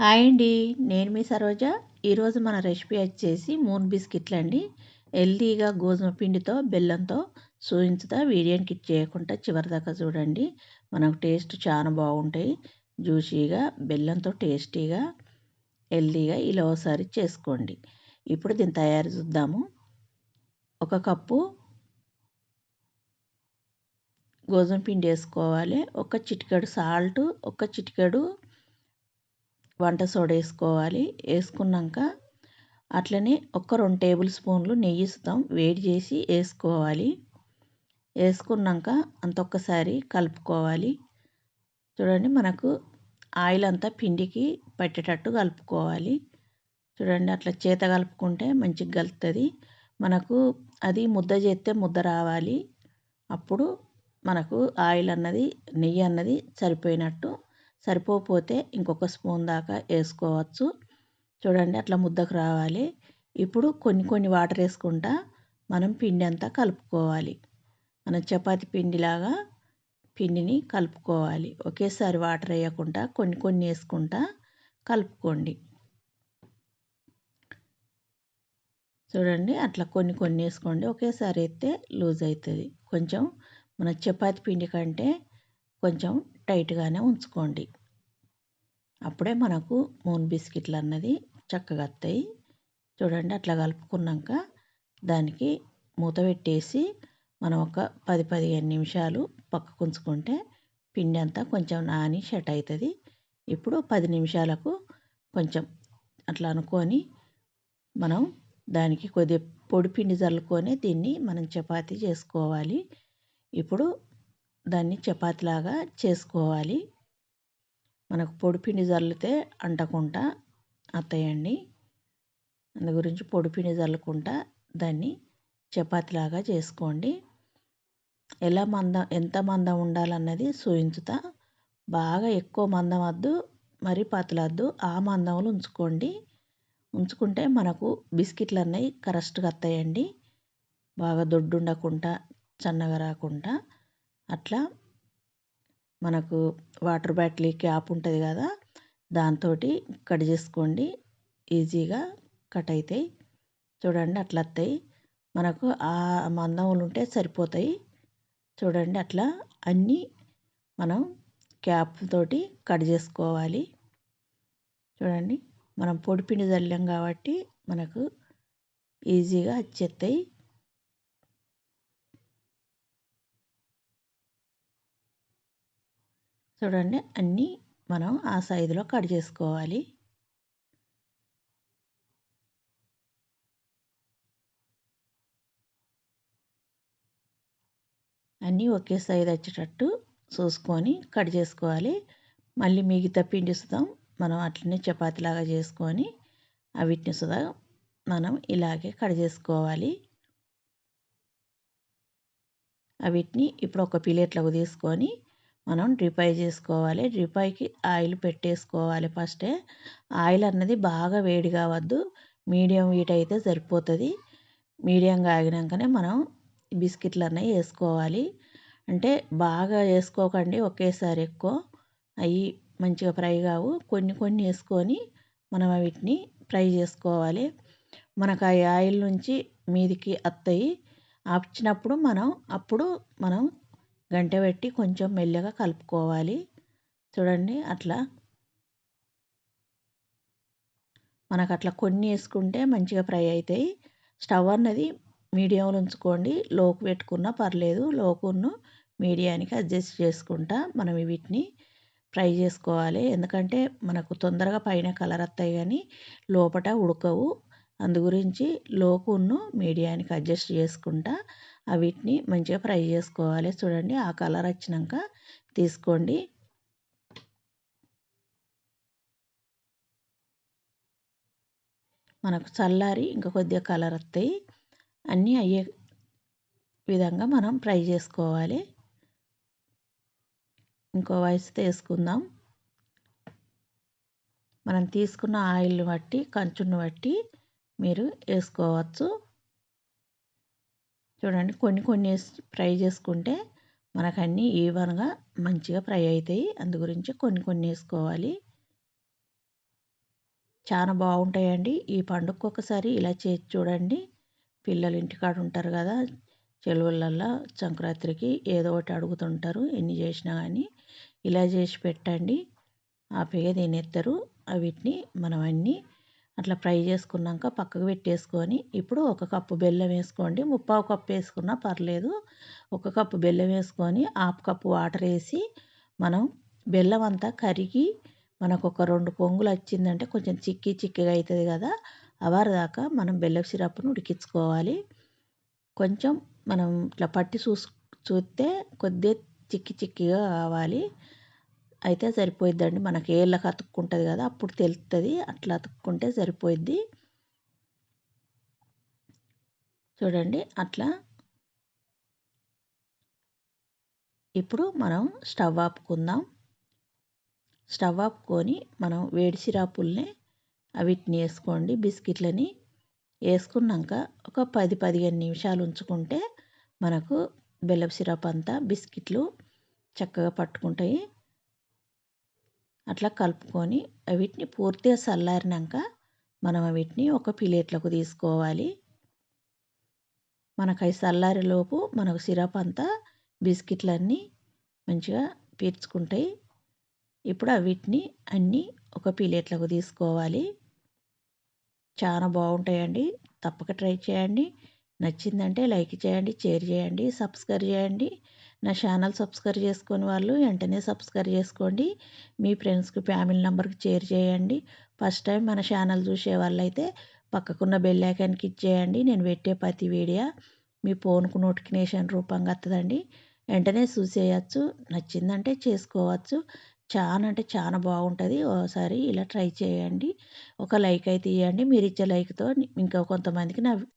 Hi అండి. నేను మీ సరోజ. ఈరోజు మన రెసిపీ వచ్చేసి మూన్ బిస్కెట్లు అండి. హెల్తీగా గోధుమ పిండితో బెల్లంతో సూయించుతా వీడియోని కిట్ చేయకుండా చివరిదాకా చూడండి. మనకు టేస్ట్ చాలా బాగుంటాయి. జ్యూసీగా బెల్లంతో టేస్టీగా హెల్దీగా ఇలా ఒకసారి చేసుకోండి. ఇప్పుడు దీన్ని తయారు చూద్దాము. ఒక కప్పు గోధుమ పిండి వేసుకోవాలి. ఒక చిటికెడు సాల్ట్ ఒక చిటికెడు వంట సోడా వేసుకోవాలి. వేసుకున్నాక అట్లనే ఒక రెండు టేబుల్ స్పూన్లు నెయ్యి ఇస్తాం వేడి చేసి వేసుకోవాలి. వేసుకున్నాక అంత ఒక్కసారి కలుపుకోవాలి. చూడండి మనకు ఆయిల్ అంతా పిండికి పట్టేటట్టు కలుపుకోవాలి. చూడండి అట్లా చేత కలుపుకుంటే మంచిగా కలుపుతుంది మనకు అది ముద్ద చేస్తే ముద్ద రావాలి. అప్పుడు మనకు ఆయిల్ అన్నది నెయ్యి అన్నది సరిపోయినట్టు సరిపోకపోతే ఇంకొక స్పూన్ దాకా వేసుకోవచ్చు. చూడండి అట్లా ముద్దకు రావాలి. ఇప్పుడు కొన్ని కొన్ని వాటర్ వేసుకుంటా మనం పిండి అంతా కలుపుకోవాలి. మనం చపాతి పిండిలాగా పిండిని కలుపుకోవాలి. ఒకేసారి వాటర్ వేయకుండా కొన్ని కొన్ని వేసుకుంటా కలుపుకోండి. చూడండి అట్లా కొన్ని కొన్ని వేసుకోండి. ఒకేసారి వేస్తే లూజ్ అవుతుంది. కొంచెం మన చపాతి పిండి కంటే కొంచెం టైట్గానే ఉంచుకోండి. అప్పుడే మనకు మూన్ బిస్కెట్లు అన్నది చక్కగా వస్తాయి చూడండి అట్లా కలుపుకున్నాక దానికి మూత పెట్టేసి మనం ఒక పది పదిహేను నిమిషాలు పక్కకు ఉంచుకుంటే పిండి అంతా కొంచెం నాని సెట్ అవుతుంది ఇప్పుడు పది నిమిషాలకు కొంచెం అట్లా అనుకొని మనం దానికి కొద్దిగా పొడి పిండి చల్లుకొని దీన్ని మనం చపాతీ చేసుకోవాలి. ఇప్పుడు దాన్ని చపాతీలాగా చేసుకోవాలి. మనకు పొడిపిండి చల్లితే అంటకుండా అత్తయండి అందు గురించి పొడిపిండి చల్లుకుంటా దాన్ని చపాతీలాగా చేసుకోండి. ఎలా మందం ఎంత మందం ఉండాలన్నది సూయించుతా. బాగా ఎక్కువ మందం వద్దు మరి పాతలద్దు. ఆ మందంలో ఉంచుకోండి. ఉంచుకుంటే మనకు బిస్కెట్లు అన్నవి కరెక్ట్గా వస్తాయండి బాగా దొడ్డు ఉండకుండా చన్నగా రాకుండా అట్లా మనకు వాటర్ బాటిల్ క్యాప్ ఉంటుంది కదా దాంతో కట్ చేసుకోండి. ఈజీగా కట్ అవుతాయి చూడండి అట్లా వస్తాయి. మనకు ఆ మందములు ఉంటే సరిపోతాయి. చూడండి అట్లా అన్నీ మనం క్యాప్ తోటి కట్ చేసుకోవాలి. చూడండి మనం పొడిపిండి చల్లాం కాబట్టి మనకు ఈజీగా వచ్చేస్తాయి. చూడండి అన్నీ మనం ఆ సైజులో కట్ చేసుకోవాలి. అన్నీ ఒకే సైజు వచ్చేటట్టు చూసుకొని కట్ చేసుకోవాలి. మళ్ళీ మిగతా పిండి సుతం మనం అట్లనే చపాతీలాగా చేసుకొని వీటిని సుధా మనం ఇలాగే కట్ చేసుకోవాలి. వీటిని ఇప్పుడు ఒక ప్లేట్లోకి తీసుకొని మనం డ్రిపై చేసుకోవాలి. డ్రిపైకి ఆయిల్ పెట్టేసుకోవాలి ఫస్టే. ఆయిల్ అన్నది బాగా వేడి కావద్దు. మీడియం హీట్ అయితే సరిపోతుంది. మీడియంగా ఆగినాకనే మనం బిస్కెట్లు అన్నవి వేసుకోవాలి. అంటే బాగా వేసుకోకండి ఒకేసారి ఎక్కువ. అవి మంచిగా ఫ్రై కావు. కొన్ని కొన్ని వేసుకొని మనం వీటిని ఫ్రై చేసుకోవాలి. మనకు ఆ ఆయిల్ నుంచి మీదికి వస్తాయి వచ్చినప్పుడు మనం అప్పుడు మనం గంట పెట్టి కొంచెం మెల్లగా కలుపుకోవాలి. చూడండి అట్లా. మనకు అట్లా కొన్ని వేసుకుంటే మంచిగా ఫ్రై అవుతాయి స్టవ్ అన్నది మీడియంలో ఉంచుకోండి. లోకు పెట్టుకున్నా పర్లేదు. లోకును మీడియానికి అడ్జస్ట్ చేసుకుంటా మనం వీటిని ఫ్రై చేసుకోవాలి. ఎందుకంటే మనకు తొందరగా పైన కలర్ వస్తాయి కానీ లోపల ఉడకవు. అందు గురించి లోకును మీడియానికి అడ్జస్ట్ చేసుకుంటా వీటిని మంచిగా ఫ్రై చేసుకోవాలి. చూడండి ఆ కలర్ వచ్చినాక తీసుకోండి. మనకు చల్లారి ఇంకా కొద్దిగా కలర్ వస్తాయి. అన్నీ అయ్యే విధంగా మనం ఫ్రై చేసుకోవాలి. ఇంకో వయసు తీసుకుందాం. మనం తీసుకున్న ఆయిల్ని బట్టి కంచుని బట్టి మీరు వేసుకోవచ్చు. చూడండి కొన్ని కొన్ని ఫ్రై చేసుకుంటే మనకు అన్నీ ఈవెన్గా మంచిగా ఫ్రై అవుతాయి అందు గురించి కొన్ని కొన్ని వేసుకోవాలి. చాలా బాగుంటాయండి. ఈ పండుగకు ఒకసారి ఇలా చేసి చూడండి. పిల్లలు ఇంటికాడ ఉంటారు కదా చెలువులల్లో సంక్రాంతికి ఏదో ఒకటి అడుగుతుంటారు. ఎన్ని చేసినా కానీ ఇలా చేసి పెట్టండి. హ్యాపీగా తినేస్తారు వీటిని మనం అన్నీ అట్లా ఫ్రై చేసుకున్నాక పక్కకు పెట్టేసుకొని ఇప్పుడు ఒక కప్పు బెల్లం వేసుకోండి. ముప్పావు కప్పు వేసుకున్నా పర్లేదు. ఒక కప్పు బెల్లం వేసుకొని హాఫ్ కప్పు వాటర్ వేసి మనం బెల్లం అంతా కరిగి మనకు ఒక రెండు పొంగులు వచ్చిందంటే కొంచెం చిక్కి చిక్కిగా అవుతుంది కదా. అవారు దాకా మనం బెల్లం సిరప్ను ఉడికించుకోవాలి. కొంచెం మనం ఇట్లా పట్టి చూసు చూస్తే కొద్దిగా చిక్కి చిక్కిగా కావాలి. అయితే సరిపోయిద్దండి. మనకి ఏళ్ళకి అతుక్కుంటుంది కదా అప్పుడు తెలుస్తుంది అట్లా అతుక్కుంటే సరిపోయిద్ది. చూడండి అట్లా. ఇప్పుడు మనం స్టవ్ ఆపుకుందాం. స్టవ్ ఆపుకొని మనం వేడి సిరాపుల్ని వీటిని వేసుకోండి బిస్కెట్లని. వేసుకున్నాక ఒక పది పదిహేను నిమిషాలు ఉంచుకుంటే మనకు బెల్లం సిరప్ అంతా బిస్కెట్లు చక్కగా పట్టుకుంటాయి. అట్లా కలుపుకొని వీటిని పూర్తిగా చల్లారినాక మనం వీటిని ఒక ప్లేట్లకు తీసుకోవాలి. మనకు అవి చల్లారేలోపు మనకు సిరప్ అంతా బిస్కెట్లన్నీ మంచిగా పీర్చుకుంటాయి. ఇప్పుడు వీటిని అన్నీ ఒక ప్లేట్లకు తీసుకోవాలి. చాలా బాగుంటాయండి. తప్పక ట్రై చేయండి. నచ్చిందంటే లైక్ చేయండి షేర్ చేయండి సబ్స్క్రైబ్ చేయండి. నా ఛానల్ సబ్స్క్రైబ్ చేసుకుని వాళ్ళు వెంటనే సబ్స్క్రైబ్ చేసుకోండి. మీ ఫ్రెండ్స్కి ఫ్యామిలీ నెంబర్కి షేర్ చేయండి. ఫస్ట్ టైం మన ఛానల్ చూసే వాళ్ళైతే పక్కకున్న బెల్ ఐకాన్కి ఇచ్చేయండి. నేను పెట్టే ప్రతి వీడియో మీ ఫోన్కు నోటిఫికేషన్ రూపంగా వస్తుందండి వెంటనే చూసేయచ్చు నచ్చిందంటే చేసుకోవచ్చు. చాలా అంటే చాలా బాగుంటుంది. ఒకసారి ఇలా ట్రై చేయండి. ఒక లైక్ అయితే ఇవ్వండి మీరు ఇచ్చే లైక్తో ఇంకా కొంతమందికి నా